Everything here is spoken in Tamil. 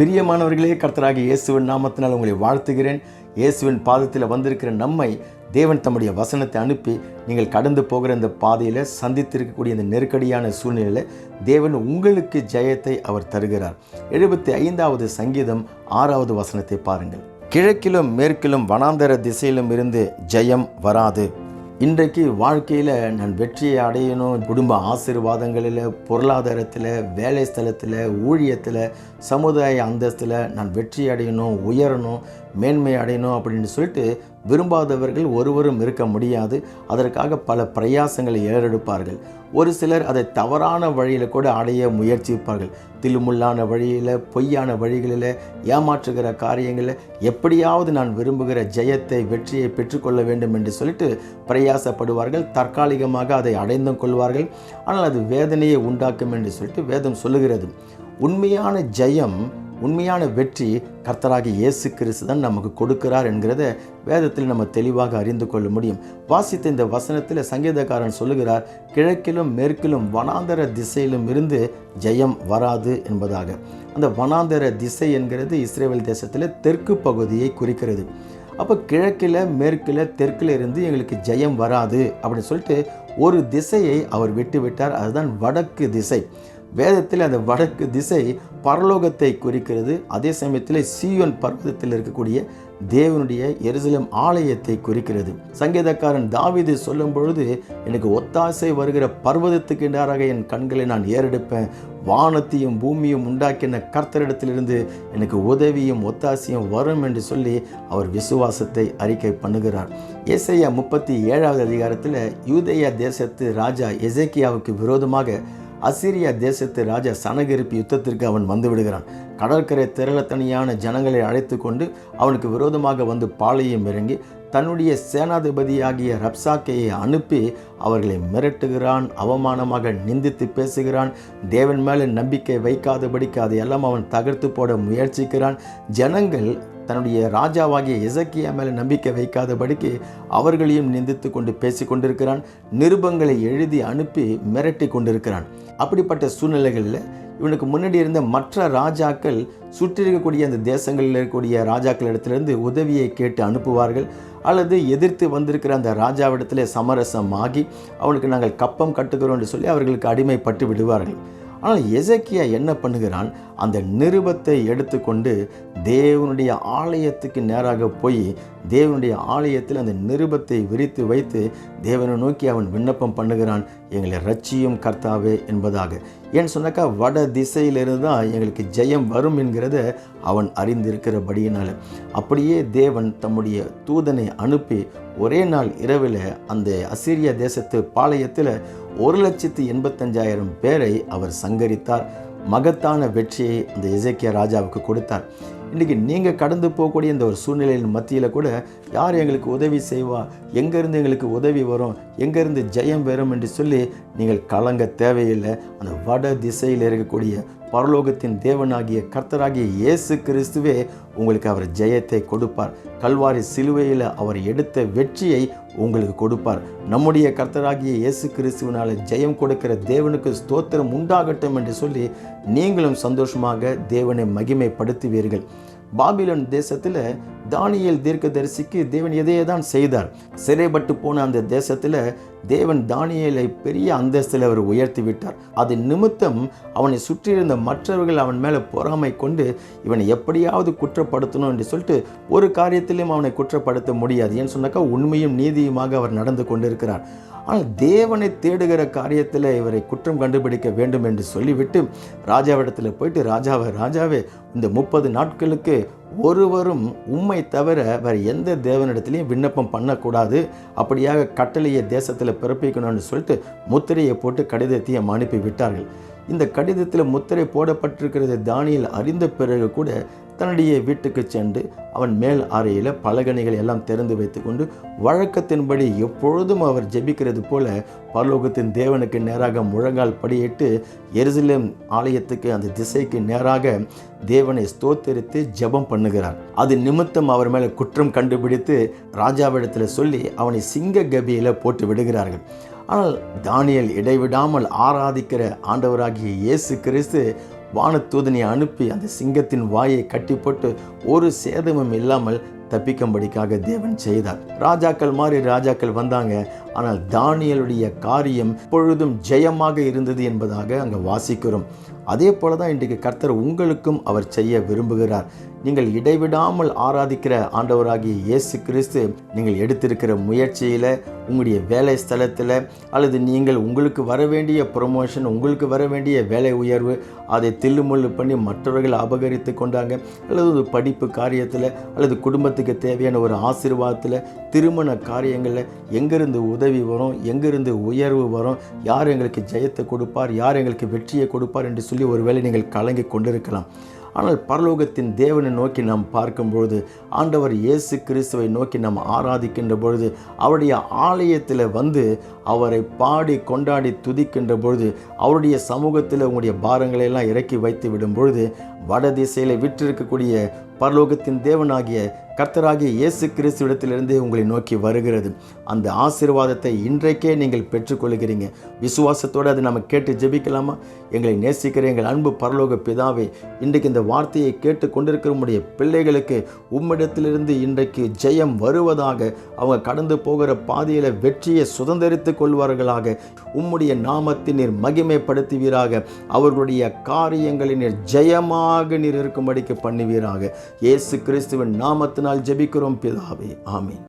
பிரியமானவர்களே கர்த்தராக இயேசுவின் நாமத்தினால் உங்களை வாழ்த்துகிறேன். இயேசுவின் பாதத்தில் வந்திருக்கிற நம்மை தேவன் தம்முடைய வசனத்தை அனுப்பி நீங்கள் கடந்து போகிற இந்த பாதையில் சந்தித்திருக்கக்கூடிய இந்த நெருக்கடியான சூழ்நிலையில் தேவன் உங்களுக்கு ஜெயத்தை அவர் தருகிறார். எழுபத்தி ஐந்தாவது சங்கீதம் ஆறாவது வசனத்தை பாருங்கள். கிழக்கிலும் மேற்கிலும் வனாந்தர திசையிலும் இருந்து ஜெயம் வராது. இன்றைக்கு வாழ்க்கையில் நான் வெற்றியை அடையணும். குடும்ப ஆசீர்வாதங்களில் பொருளாதாரத்தில் வேலை ஸ்தலத்தில் ஊழியத்தில் சமுதாய அந்தஸ்தில் நான் வெற்றி அடையணும் உயரணும் மேன்மை அடையணும் அப்படின்னு சொல்லிட்டு விரும்பாதவர்கள் ஒருவரும் இருக்க முடியாது. அதற்காக பல பிரயாசங்களை ஏறெடுப்பார்கள். ஒரு சிலர் அதை தவறான வழியில் கூட அடைய முயற்சிப்பார்கள். தில்முள்ளான வழியில் பொய்யான வழிகளில் ஏமாற்றுகிற காரியங்களில் எப்படியாவது நான் விரும்புகிற ஜெயத்தை வெற்றியை பெற்றுக்கொள்ள வேண்டும் என்று சொல்லிட்டு பிரயாசப்படுவார்கள். தற்காலிகமாக அதை அடைந்தும் கொள்வார்கள். ஆனால் அது வேதனையை உண்டாக்கும் என்று சொல்லிட்டு வேதம் சொல்லுகிறது. உண்மையான ஜெயம் உண்மையான வெற்றி கர்த்தராகி இயேசு கிறிஸ்து தான் நமக்கு கொடுக்கிறார் என்கிறத வேதத்தில் நம்ம தெளிவாக அறிந்து கொள்ள முடியும். வாசித்த இந்த வசனத்தில் சங்கீதக்காரன் சொல்லுகிறார் கிழக்கிலும் மேற்கிலும் வனாந்தர திசையிலும் இருந்து ஜெயம் வராது என்பதாக. அந்த வனாந்தர திசை என்கிறது இஸ்ரேல் தேசத்தில் தெற்கு பகுதியை குறிக்கிறது. அப்போ கிழக்கில் மேற்கில் தெற்கில் இருந்து எங்களுக்கு ஜெயம் வராது அப்படின்னு சொல்லிட்டு ஒரு திசையை அவர் விட்டு விட்டார் அதுதான் வடக்கு திசை. வேதத்தில் அந்த வடக்கு திசை பரலோகத்தை குறிக்கிறது. அதே சமயத்தில் சியோன் பர்வதத்தில் இருக்கக்கூடிய தேவனுடைய எருசலேம் ஆலயத்தை குறிக்கிறது. சங்கீதக்காரன் தாவிது சொல்லும் பொழுது எனக்கு ஒத்தாசை வருகிற பர்வதத்துக்கு நேராக என் கண்களை நான் ஏறெடுப்பேன். வானத்தையும் பூமியும் உண்டாக்கின கர்த்தரிடத்திலிருந்து எனக்கு உதவியும் ஒத்தாசையும் வரும் என்று சொல்லி அவர் விசுவாசத்தை அறிக்கை பண்ணுகிறார். ஏசையா முப்பத்தி ஏழாவது அதிகாரத்தில் யூதேயா தேசத்து ராஜா எசேக்கியாவுக்கு விரோதமாக அசிரியா தேசத்து ராஜா சனகரிப்பு யுத்தத்திற்கு அவன் வந்து விடுகிறான் கடற்கரை திரளத்தனியான ஜனங்களை அழைத்து கொண்டு அவனுக்கு விரோதமாக வந்து பாளையம் இறங்கி தன்னுடைய சேனாதிபதியாகிய ரப்சாக்கையை அனுப்பி அவர்களை மிரட்டுகிறான் அவமானமாக நிந்தித்து பேசுகிறான் தேவன் மேலே நம்பிக்கை வைக்காதபடிக்கு அதையெல்லாம் அவன் தகர்த்து போட முயற்சிக்கிறான். ஜனங்கள் தன்னுடைய ராஜாவாகிய இசக்கியா மேலே நம்பிக்கை வைக்காதபடிக்கு அவர்களையும் நிந்தித்து கொண்டு பேசி கொண்டிருக்கிறான் நிருபங்களை எழுதி அனுப்பி மிரட்டி கொண்டிருக்கிறான் அப்படிப்பட்ட சூழ்நிலைகளில் இவனுக்கு முன்னாடி இருந்த மற்ற ராஜாக்கள் சுற்றி இருக்கக்கூடிய அந்த தேசங்களில் இருக்கக்கூடிய ராஜாக்கள் இடத்துலேருந்து உதவியை கேட்டு அனுப்புவார்கள் அல்லது எதிர்த்து வந்திருக்கிற அந்த ராஜாவிடத்திலே சமரசம் ஆகி அவனுக்கு நாங்கள் கப்பம் கட்டுகிறோம் என்று சொல்லி அவர்களுக்கு அடிமைப்பட்டு விடுவார்கள். ஆனால் எசக்கியா என்ன பண்ணுகிறான்? அந்த நிருபத்தை எடுத்துக்கொண்டு தேவனுடைய ஆலயத்துக்கு நேராக போய் தேவனுடைய ஆலயத்தில் அந்த நிருபத்தை விரித்து வைத்து தேவனை நோக்கி அவன் விண்ணப்பம் பண்ணுகிறான். எங்களை ரட்சியும் கர்த்தாவே என்பதாக. ஏன்னு சொன்னாக்கா வட திசையிலிருந்து தான் எங்களுக்கு ஜெயம் வரும் என்கிறத அவன் அறிந்திருக்கிறபடியினால். அப்படியே தேவன் தம்முடைய தூதனை அனுப்பி ஒரே நாள் இரவில் அந்த அசிரிய தேசத்து பாளையத்தில் ஒரு லட்சத்து எண்பத்தஞ்சாயிரம் பேரை அவர் சங்கரித்தார். மகத்தான வெற்றியை அந்த இசைக்கிய ராஜாவுக்கு கொடுத்தார். இன்றைக்கி நீங்கள் கடந்து போகக்கூடிய இந்த ஒரு சூழ்நிலையின் மத்தியில் கூட யார் எங்களுக்கு உதவி செய்வா? எங்கேருந்து எங்களுக்கு உதவி வரும்? எங்கேருந்து ஜெயம் வரும் என்று சொல்லி நீங்கள் கலங்க தேவையில்லை. அந்த வட திசையில் இருக்கக்கூடிய பரலோகத்தின் தேவனாகிய கர்த்தராகிய இயேசு கிறிஸ்துவே உங்களுக்கு அவர் ஜெயத்தை கொடுப்பார். கல்வாரி சிலுவையில் அவர் எடுத்த வெற்றியை உங்களுக்கு கொடுப்பார். நம்முடைய கர்த்தராகிய இயேசு கிறிஸ்துவினால் ஜெயம் கொடுக்கிற தேவனுக்கு ஸ்தோத்திரம் உண்டாகட்டும் என்று சொல்லி நீங்களும் சந்தோஷமாக தேவனை மகிமைப்படுத்துவீர்கள். பாபிலோன் தேசத்தில் தானியல் தீர்க்கதரிசிக்கு தேவன் எதையே தான் செய்தார். சிறைப்பட்டு போன அந்த தேசத்தில் தேவன் தானியலை பெரிய அந்தஸ்தில் அவர் உயர்த்தி விட்டார் அது நிமித்தம் அவனை சுற்றியிருந்த மற்றவர்கள் அவன் மேலே பொறாமை கொண்டு இவனை எப்படியாவது குற்றப்படுத்தணும் என்று சொல்லிட்டு ஒரு காரியத்திலும் அவனை குற்றப்படுத்த முடியாது. ஏன்னு சொன்னாக்கா உண்மையும் நீதியுமாக அவர் நடந்து கொண்டிருக்கிறார். ஆனால் தேவனை தேடுகிற காரியத்தில் இவரை குற்றம் கண்டுபிடிக்க வேண்டும் என்று சொல்லிவிட்டு ராஜாவிடத்தில் போயிட்டு ராஜாவை ராஜாவே இந்த முப்பது நாட்களுக்கு ஒருவரும் உம்மை தவிர வேறு எந்த தேவனிடத்திலையும் விண்ணப்பம் பண்ணக்கூடாது. அப்படியாக கட்டளையை தேசத்தில் பிறப்பிக்கணும்னு சொல்லிட்டு முத்திரையை போட்டு கடிதத்தையும் அனுப்பி விட்டார்கள் இந்த கடிதத்தில் முத்திரை போடப்பட்டிருக்கிறது தானியில் அறிந்த பிறகு கூட தன்னுடைய வீட்டுக்கு சென்று அவன் மேல் அறையில் பலகணிகள் எல்லாம் திறந்து வைத்துக்கொண்டு வழக்கத்தின்படி எப்பொழுதும் அவர் ஜெபிக்கிறது போல பரலோகத்தின் தேவனுக்கு நேராக முழங்கால் படியிட்டு எருசலேம் ஆலயத்துக்கு அந்த திசைக்கு நேராக தேவனை ஸ்தோத்தரித்து ஜெபம் பண்ணுகிறார். அது நிமித்தம் அவர் மேலே குற்றம் கண்டுபிடித்து ராஜாவிடத்தில் சொல்லி அவனை சிங்க கபியில் போட்டு விடுகிறார்கள். ஆனால் தானியல் இடைவிடாமல் ஆராதிக்கிற ஆண்டவராகிய இயேசு கிறிஸ்து வானத்தூதனை அனுப்பி அந்த சிங்கத்தின் வாயை கட்டி போட்டு ஒரு சேதமும் இல்லாமல் தப்பிக்கும்படிக்காக தேவன் செய்தார். ராஜாக்கள் மாதிரி ராஜாக்கள் வந்தாங்க. ஆனால் தானியலுடைய காரியம் பொழுதும் ஜெயமாக இருந்தது என்பதாக அங்கே வாசிக்கிறோம். அதே போல தான் இன்றைக்கு கர்த்தர் உங்களுக்கும் அவர் செய்ய விரும்புகிறார். நீங்கள் இடைவிடாமல் ஆராதிக்கிற ஆண்டவராகிய இயேசு கிறிஸ்து நீங்கள் எடுத்திருக்கிற முயற்சியில் உங்களுடைய வேலை ஸ்தலத்தில் அல்லது நீங்கள் உங்களுக்கு வர வேண்டிய ப்ரொமோஷன் உங்களுக்கு வர வேண்டிய வேலை உயர்வு அதை தில்லுமுள்ளு பண்ணி மற்றவர்கள் அபகரித்து கொண்டாங்க அல்லது ஒரு படிப்பு காரியத்தில் அல்லது குடும்பத்துக்கு தேவையான ஒரு ஆசீர்வாதத்தில் திருமண காரியங்களில் எங்கிருந்து உதவி வரும் எங்கிருந்து உயர்வு வரும் யார் எங்களுக்கு ஜெயத்தை கொடுப்பார் யார் எங்களுக்கு வெற்றியை கொடுப்பார் என்று சொல்லி ஒருவேளை நீங்கள் கலங்கி கொண்டிருக்கலாம். ஆனால் பரலோகத்தின் தேவனை நோக்கி நாம் பார்க்கும்பொழுது ஆண்டவர் இயேசு கிறிஸ்துவை நோக்கி நாம் ஆராதிக்கின்ற பொழுது அவருடைய ஆலயத்தில் வந்து அவரை பாடி கொண்டாடி துதிக்கின்ற பொழுது அவருடைய சமூகத்தில் உங்களுடைய பாரங்களை எல்லாம் இறக்கி வைத்து விடும் பொழுது வட திசையில் விற்றிருக்கக்கூடிய பரலோகத்தின் தேவனாகிய கர்த்தராகிய இயேசு கிறிஸ்துவிடத்திலிருந்து உங்களை நோக்கி வருகிறது. அந்த ஆசீர்வாதத்தை இன்றைக்கே நீங்கள் பெற்றுக்கொள்கிறீங்க. விசுவாசத்தோடு அதை நம்ம கேட்டு ஜெபிக்கலாமா? எங்களை நேசிக்கிற எங்கள் அன்பு பரலோக பிதாவே இன்றைக்கு இந்த வார்த்தையை கேட்டு கொண்டிருக்கிற உடைய பிள்ளைகளுக்கு உம்மிடத்திலிருந்து இன்றைக்கு ஜெயம் வருவதாக அவங்க கடந்து போகிற பாதையில் வெற்றியை சுதந்திரித்து கொள்வார்களாக. உம்முடைய நாமத்தினர் மகிமைப்படுத்துவீராக. அவர்களுடைய காரியங்களினர் ஜெயமாக ஜெயமாக நீர் இருக்கும்படிக்கு பண்ணுவீராக. இயேசு கிறிஸ்துவின் நாமத்தினால் ஜெபிக்கிறோம் பிதாவே. ஆமீன்.